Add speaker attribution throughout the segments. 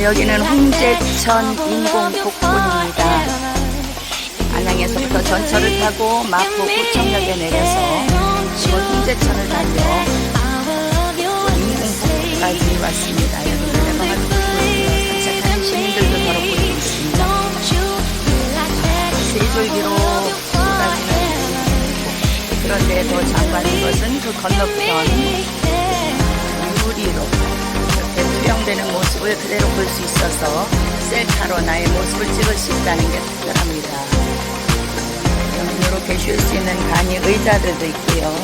Speaker 1: 네, 여기는 홍제천 인공폭포입니다. 안양에서부터 전철을 타고 마포 구청역에 내려서 이곳 홍제천을 달려 인공폭포까지 왔습니다. 여기는 내방을 산책하는 시민들도 더러 보이고 있습니다. 세조기로 쏟아지는. 그런데 더 장관인 것은 그 건너편 유리로 투영되는 모습을 그대로 볼 수 있어서 셀카로 나의 모습을 찍을 수 있다는 게 특별합니다. 이렇게 쉴 수 있는 간이 의자들도 있고요.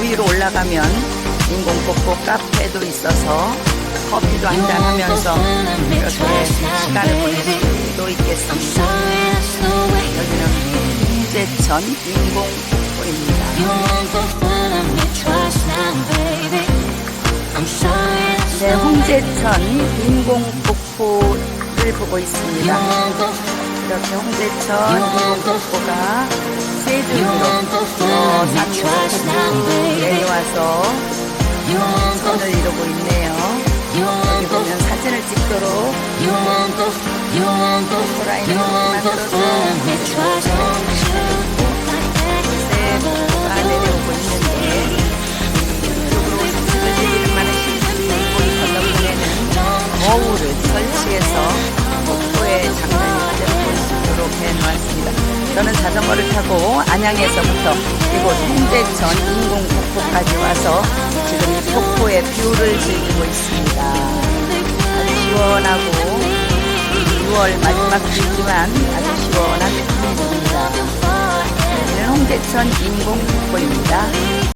Speaker 1: 위로 올라가면 인공폭포 카페도 있어서 커피도 한잔 하면서 이렇게 시간을 보낼 수도 있겠습니다. 여기는 홍제천 인공폭포입니다. 네, 홍제천 인공폭포를 보고 있습니다. 이렇게 홍제천 인공폭포가 세줄기로 어, 산으로 내려와서 선을 이루고 있네요. 여기 보면 사진을 찍도록 호라인을 만들어서 저는 자전거를 타고 안양에서부터 이곳 홍대천 인공 폭포까지 와서 지금 이 폭포의 뷰를 즐기고 있습니다. 아주 시원하고 6월 마지막 주지만 아주 시원한 듭니다. 여기는 홍대천 인공 폭포입니다.